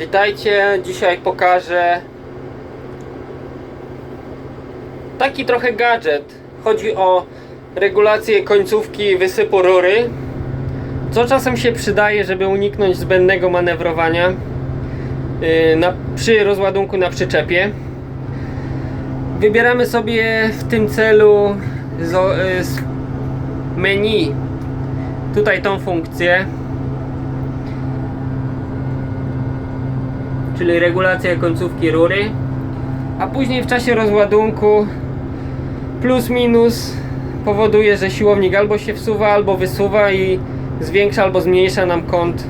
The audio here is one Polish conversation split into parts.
Witajcie, dzisiaj pokażę taki trochę gadżet. Chodzi o regulację końcówki wysypu rury. Co czasem się przydaje, żeby uniknąć zbędnego manewrowania yy, na, przy rozładunku na przyczepie. Wybieramy sobie w tym celu z, y, z menu tutaj tą funkcję czyli regulacja końcówki rury a później w czasie rozładunku plus minus powoduje, że siłownik albo się wsuwa, albo wysuwa i zwiększa albo zmniejsza nam kąt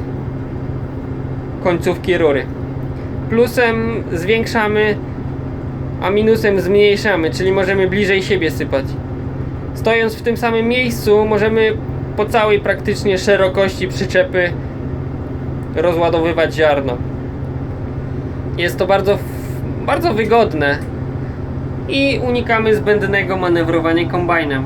końcówki rury. Plusem zwiększamy a minusem zmniejszamy, czyli możemy bliżej siebie sypać. Stojąc w tym samym miejscu możemy po całej praktycznie szerokości przyczepy rozładowywać ziarno jest to bardzo, bardzo wygodne i unikamy zbędnego manewrowania kombajnem.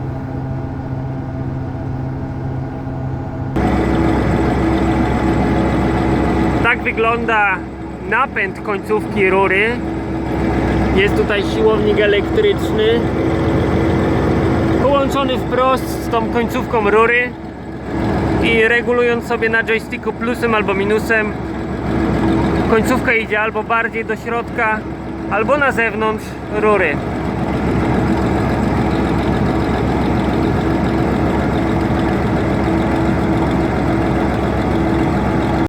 Tak wygląda napęd końcówki rury. Jest tutaj siłownik elektryczny połączony wprost z tą końcówką rury i regulując sobie na joysticku plusem albo minusem końcówka idzie albo bardziej do środka, albo na zewnątrz rury.